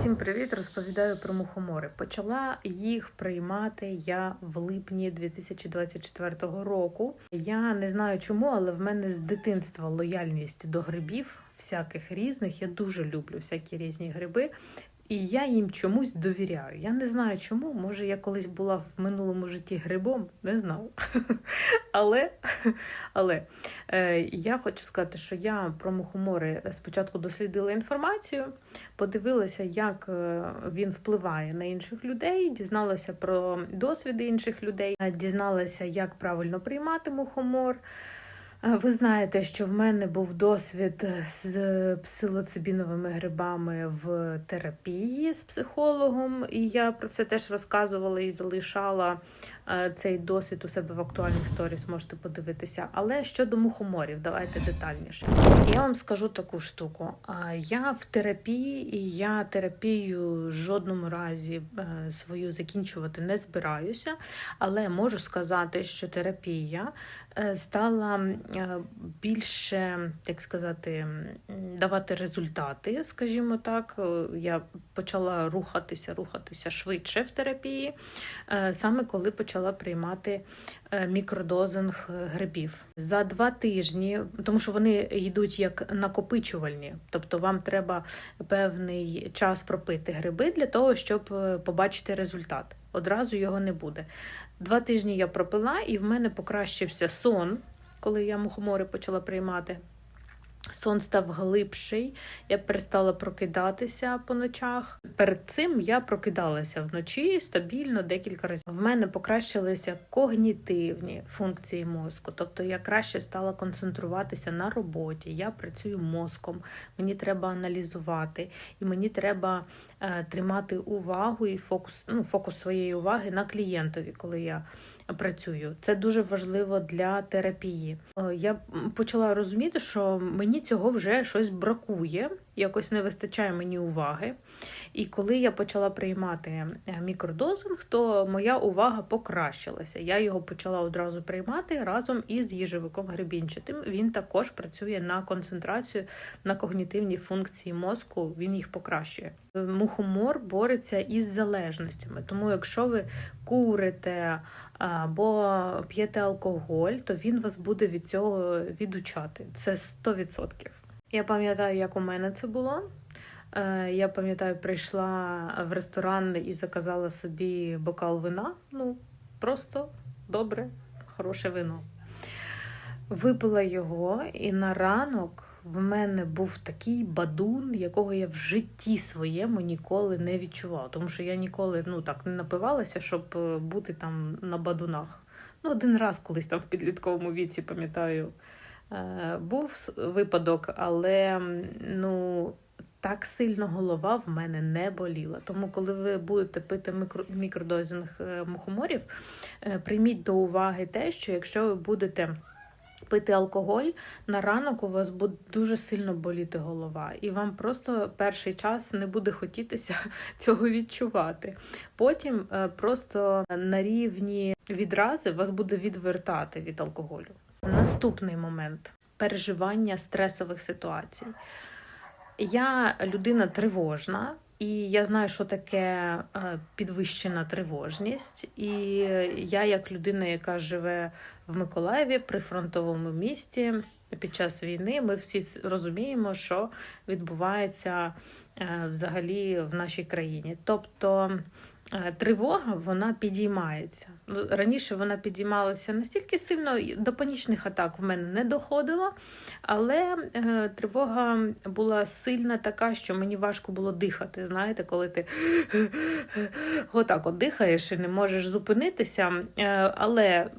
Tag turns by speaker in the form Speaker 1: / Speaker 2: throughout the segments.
Speaker 1: Всім привіт! Розповідаю про мухомори. Почала їх приймати я в липні 2024 року. Я не знаю чому, але в мене з дитинства лояльність до грибів, всяких різних. Я дуже люблю всякі різні гриби. І я їм чомусь довіряю. Я не знаю чому. Може, я колись була в минулому житті грибом, не знаю. Але, але е, я хочу сказати, що я про мухомори спочатку дослідила інформацію, подивилася, як е, він впливає на інших людей, дізналася про досвіди інших людей, дізналася, як правильно приймати мухомор. Е, Ви знаєте, що в мене був досвід з псилоцибіновими грибами в терапії з психологом, і я про це теж розказувала і залишала е, цей досвід у себе в актуальних сторіс, можете подивитися. Але щодо мухоморів, давайте детальніше. Я вам скажу таку штуку. Я в терапії, і я терапію в жодному разі е, свою закінчувати не збираюся, але можу сказати, що терапія е, стала е, більше, як сказати, давати результати, скажімо так. Е, Я почала рухатися, рухатися швидше в терапії, е, саме коли почала приймати е, мікродозинг е, грибів. За два тижні, тому що вони йдуть як накопичувальні, тобто вам треба певний час пропити гриби для того, щоб е, побачити результат. Одразу його не буде. Два тижні я пропила, і в мене покращився сон, коли я мухомори почала приймати. Сон став глибший, я перестала прокидатися по ночах. Перед цим я прокидалася вночі стабільно декілька разів. В мене покращилися когнітивні функції мозку, тобто я краще стала концентруватися на роботі. Я працюю мозком, мені треба аналізувати, і мені треба е, тримати увагу і фокус, ну, фокус своєї уваги на клієнтові, коли я працюю. Це дуже важливо для терапії. Е, Я почала розуміти, що мені цього вже щось бракує, якось не вистачає мені уваги. І коли я почала приймати е, мікродозинг, то моя увага покращилася. Я його почала одразу приймати разом із їжевиком гребінчатим. Він також працює на концентрацію на когнітивні функції мозку, він їх покращує. Е, Мухомор бореться із залежностями, тому якщо ви курите або п'єте алкоголь, то він вас буде від цього відучати. Це 100%. Я пам'ятаю, як у мене це було. Е, Я пам'ятаю, прийшла в ресторан і заказала собі бокал вина. Ну, просто добре, хороше вино. Випила його, і на ранок в мене був такий бадун, якого я в житті своєму ніколи не відчувала. Тому що я ніколи ну, так не напивалася, щоб е, бути там на бадунах. Ну, один раз колись там в підлітковому віці, пам'ятаю, був випадок, але ну, так сильно голова в мене не боліла. Тому, коли ви будете пити мікро, мікродозинг е, мухоморів, е, прийміть до уваги те, що якщо ви будете пити алкоголь, на ранок у вас буде дуже сильно боліти голова, і вам просто перший час не буде хотітися цього відчувати. Потім е, просто на рівні відрази вас буде відвертати від алкоголю. Наступний момент переживання стресових ситуацій. Я людина тривожна, і я знаю, що таке е, підвищена тривожність. І я, як людина, яка живе в Миколаєві при фронтовому місті під час війни, ми всі розуміємо, що відбувається е, взагалі в нашій країні. Тобто тривога вона підіймається. Ну, Раніше вона підіймалася настільки сильно, до панічних атак в мене не доходило, але е, тривога була сильна така, що мені важко було дихати. Знаєте, коли ти отак от дихаєш і не можеш зупинитися. Е, але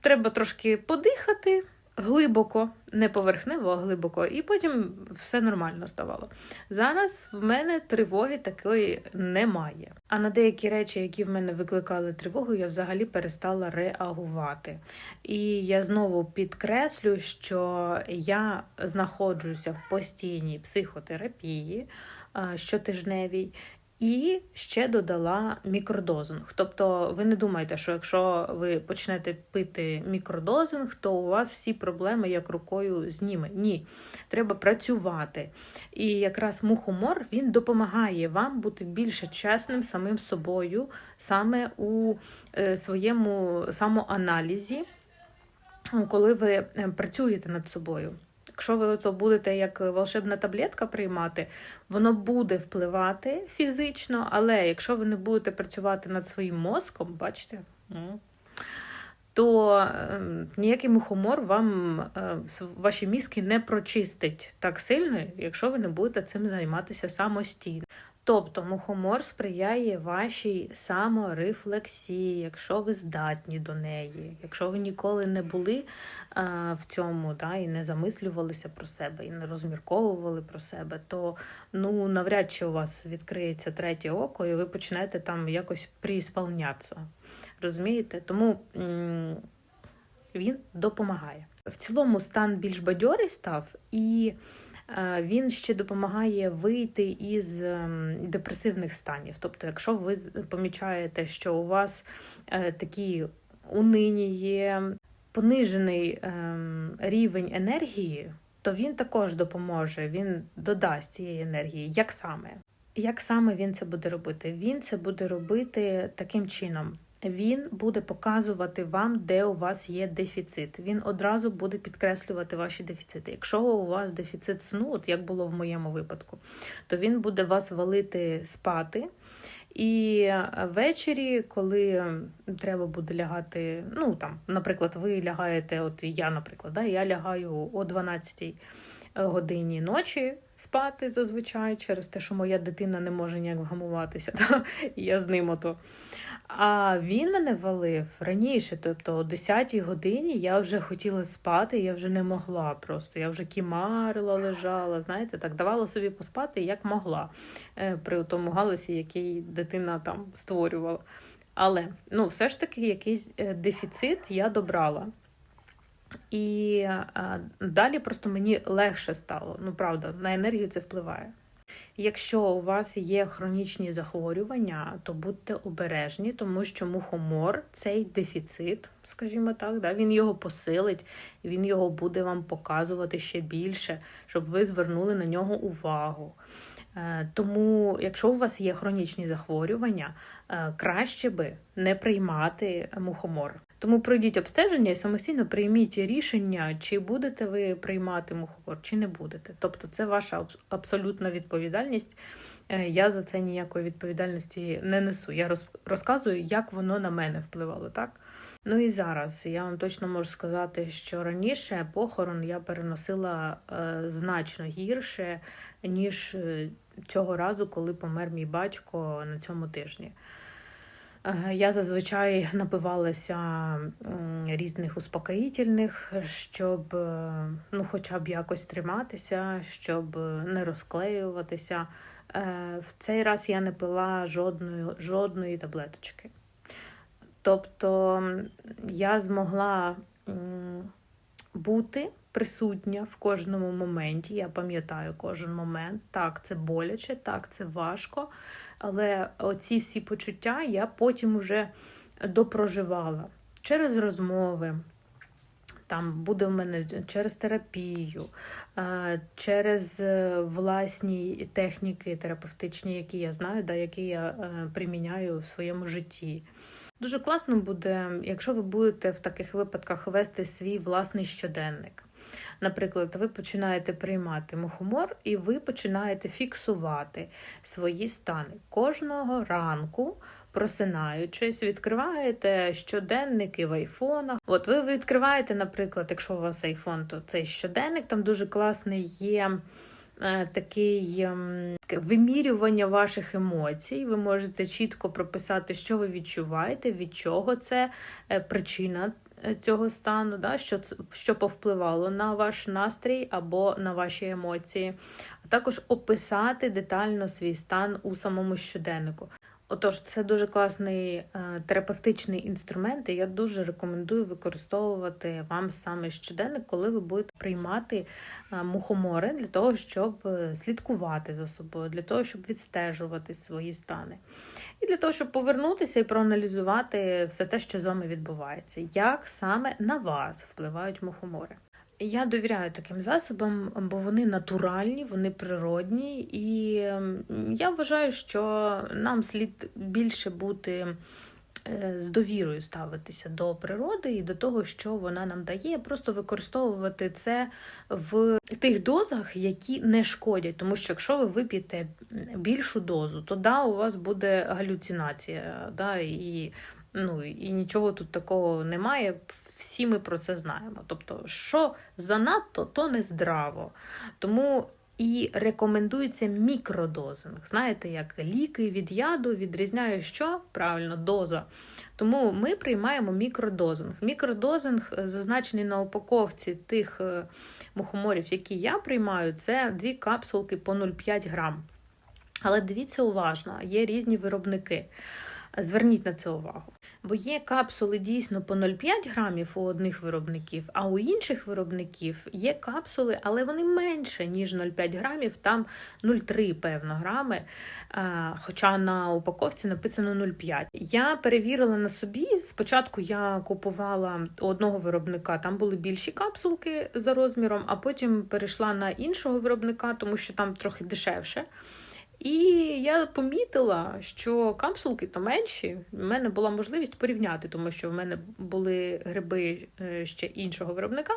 Speaker 1: треба трошки подихати глибоко, не поверхнево, а глибоко, і потім все нормально ставало. Зараз в мене тривоги такої немає. А на деякі речі, які в мене викликали тривогу, я взагалі перестала реагувати. І я знову підкреслю, що я знаходжуся в постійній психотерапії щотижневій. І ще додала мікродозинг. Тобто, ви не думаєте, що якщо ви почнете пити мікродозинг, то у вас всі проблеми як рукою зніме. Ні, треба працювати. І якраз мухомор він допомагає вам бути більше чесним самим собою, саме у е, своєму самоаналізі, коли ви е, працюєте над собою. Якщо ви то будете як волшебна таблетка приймати, воно буде впливати фізично, але якщо ви не будете працювати над своїм мозком, бачите, то е, ніякий мухомор вам е, ваші мізки не прочистить так сильно, якщо ви не будете цим займатися самостійно. Тобто мухомор сприяє вашій саморефлексії, якщо ви здатні до неї, якщо ви ніколи не були а, в цьому да, і не замислювалися про себе, і не розмірковували про себе, то ну, навряд чи у вас відкриється третє око, і ви почнете там якось приісполнятися. Розумієте? Тому м він допомагає. В цілому стан більш бадьорий став і. Він ще допомагає вийти із ем, депресивних станів. Тобто, якщо ви помічаєте, що у вас е, такі унині є понижений ем, рівень енергії, то він також допоможе, він додасть цієї енергії. Як саме? Як саме він це буде робити? Він це буде робити таким чином він буде показувати вам, де у вас є дефіцит. Він одразу буде підкреслювати ваші дефіцити. Якщо у вас дефіцит сну, от як було в моєму випадку, то він буде вас валити спати. І ввечері, коли треба буде лягати, ну там, наприклад, ви лягаєте, от я, наприклад, да, я лягаю о 12 годині ночі спати зазвичай через те, що моя дитина не може ніяк вгамуватися, да? і я з ним ото. А він мене валив раніше, тобто о 10-й годині я вже хотіла спати, я вже не могла просто. Я вже кімарила, лежала, знаєте, так давала собі поспати, як могла е, при тому галасі, який дитина там створювала. Але ну, все ж таки якийсь е, дефіцит я добрала. І далі просто мені легше стало. Ну, правда, на енергію це впливає. Якщо у вас є хронічні захворювання, то будьте обережні, тому що мухомор цей дефіцит, скажімо так, да, він його посилить, він його буде вам показувати ще більше, щоб ви звернули на нього увагу. Е, тому, якщо у вас є хронічні захворювання, е, краще би не приймати мухомор. Тому пройдіть обстеження і самостійно прийміть рішення, чи будете ви приймати мухомор, чи не будете. Тобто це ваша абсолютна відповідальність. Е, я за це ніякої відповідальності не несу. Я розказую, як воно на мене впливало, так? Ну і зараз я вам точно можу сказати, що раніше похорон я переносила е, значно гірше, ніж е, цього разу, коли помер мій батько на цьому тижні. Е, я зазвичай напивалася різних успокоїтельних, щоб е, ну, хоча б якось триматися, щоб не розклеюватися. Е, в цей раз я не пила жодної, жодної таблеточки. Тобто я змогла бути присутня в кожному моменті. Я пам'ятаю кожен момент. Так, це боляче, так, це важко. Але оці всі почуття я потім уже допроживала через розмови. Там буде в мене через терапію, через е, власні техніки терапевтичні, які я знаю, да, які я е, приміняю в своєму житті. Дуже класно буде, якщо ви будете в таких випадках вести свій власний щоденник. Наприклад, ви починаєте приймати мухомор, і ви починаєте фіксувати свої стани кожного ранку. Просинаючись, відкриваєте щоденники в айфонах. От ви відкриваєте, наприклад, якщо у вас айфон, то цей щоденник там дуже класний є е, такий ем, вимірювання ваших емоцій. Ви можете чітко прописати, що ви відчуваєте, від чого це е, причина цього стану, да, що що повпливало на ваш настрій або на ваші емоції, а також описати детально свій стан у самому щоденнику. Отож, це дуже класний е, терапевтичний інструмент, і я дуже рекомендую використовувати вам саме щоденник, коли ви будете приймати е, мухомори для того, щоб е, слідкувати за собою, для того, щоб відстежувати свої стани, і для того, щоб повернутися і проаналізувати все те, що з вами відбувається, як саме на вас впливають мухомори. Я довіряю таким засобам, бо вони натуральні, вони природні, і я вважаю, що нам слід більше бути з довірою ставитися до природи і до того, що вона нам дає, просто використовувати це в тих дозах, які не шкодять. Тому що якщо ви вип'єте більшу дозу, то да, у вас буде галюцинація, да, і, ну, і нічого тут такого немає всі ми про це знаємо. Тобто, що занадто, то не здраво. Тому і рекомендується мікродозинг. Знаєте, як ліки від яду відрізняють що? Правильно, доза. Тому ми приймаємо мікродозинг. Мікродозинг е, зазначений на упаковці тих е, мухоморів, які я приймаю, це дві капсулки по 0,5 грам. Але дивіться уважно, є різні виробники. Зверніть на це увагу. Бо є капсули дійсно по 0,5 грамів у одних виробників, а у інших виробників є капсули, але вони менше, ніж 0,5 грамів, там 0,3 певно грами. Хоча на упаковці написано 0,5. Я перевірила на собі. Спочатку я купувала у одного виробника, там були більші капсулки за розміром, а потім перейшла на іншого виробника, тому що там трохи дешевше. І я помітила, що капсулки то менші. У мене була можливість порівняти, тому що в мене були гриби е, ще іншого виробника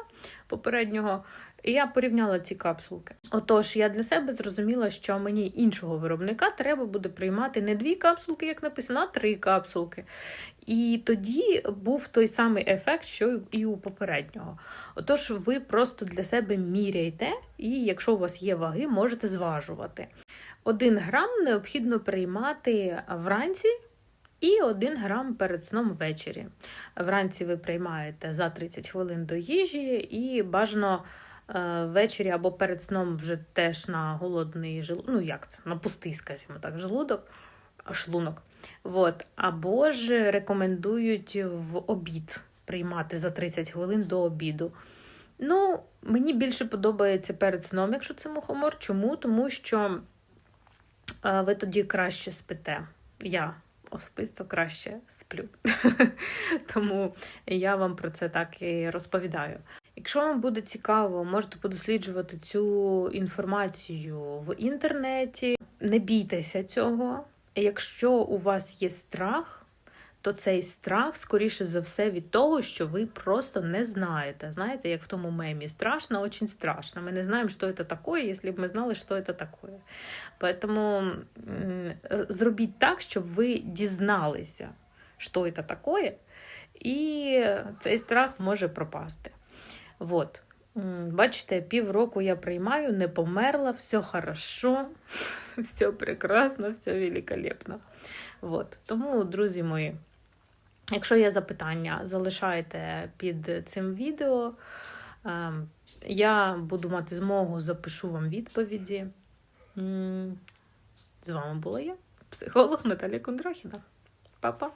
Speaker 1: попереднього. І я порівняла ці капсулки. Отож, я для себе зрозуміла, що мені іншого виробника треба буде приймати не дві капсулки, як написано, а три капсулки. І тоді був той самий ефект, що і у попереднього. Отож, ви просто для себе міряйте, і якщо у вас є ваги, можете зважувати. 1 грам необхідно приймати вранці і 1 грам перед сном ввечері. Вранці ви приймаєте за 30 хвилин до їжі, і бажано е, ввечері або перед сном вже теж на голодний желудок, ну як це, на пустий, скажімо так, желудок, шлунок. От. Або ж рекомендують в обід приймати за 30 хвилин до обіду. Ну, мені більше подобається перед сном, якщо це мухомор. Чому? Тому що ви тоді краще спите. Я особисто краще сплю. Тому я вам про це так і розповідаю. Якщо вам буде цікаво, можете подосліджувати цю інформацію в інтернеті. Не бійтеся цього. Якщо у вас є страх, то цей страх, скоріше за все, від того, що ви просто не знаєте. Знаєте, як в тому мемі страшно, очень страшно. Ми не знаємо, що це таке, якщо б ми знали, що це таке. Поэтому зробіть так, щоб ви дізналися, що це таке, і цей страх може пропасти. Вот. Бачите, півроку я приймаю, не померла, все хорошо, все прекрасно, все великолепно. Вот. Тому, друзі мої. Якщо є запитання, залишайте під цим відео. Ем, я буду мати змогу, запишу вам відповіді. З вами була я, психолог Наталія Кондрахіна. Па-па!